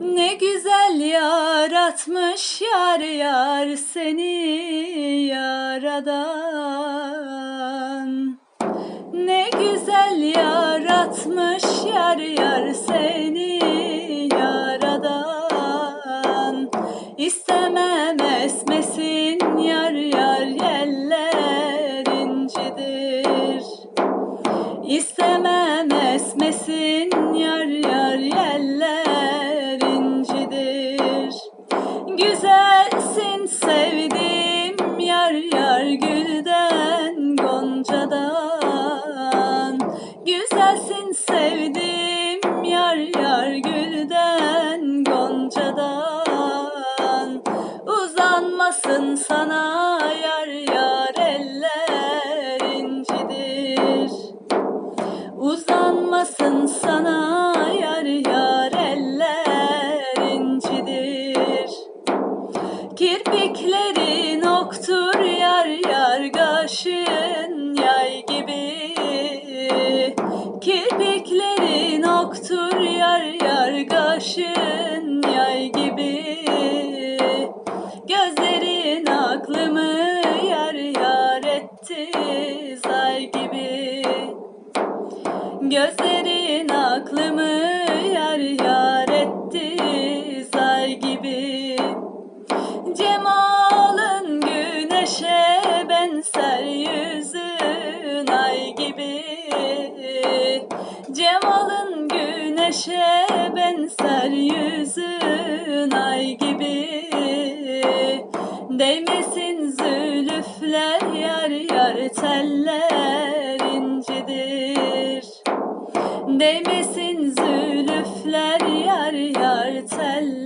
Ne güzel yaratmış yar yar seni yaradan. Ne güzel yaratmış yar yar seni yaradan. İstemem esmesin sevdim yar yar gülden goncadan. Güzelsin sevdim yar yar gülden goncadan. Uzanmasın sana Kirpiklerin oktur yar yar kaşın yay gibi. Kirpiklerin oktur yar yar kaşın yay gibi. Gözlerin aklımı yar yar etti zay gibi. Gözlerin aklımı yar yar etti zay gibi Cemalın güneşe benzer yüzün ay gibi. Cemalın güneşe benzer yüzün ay gibi. Değmesin zülüfler yar yar teller incidir. Değmesin zülüfler yar yar teller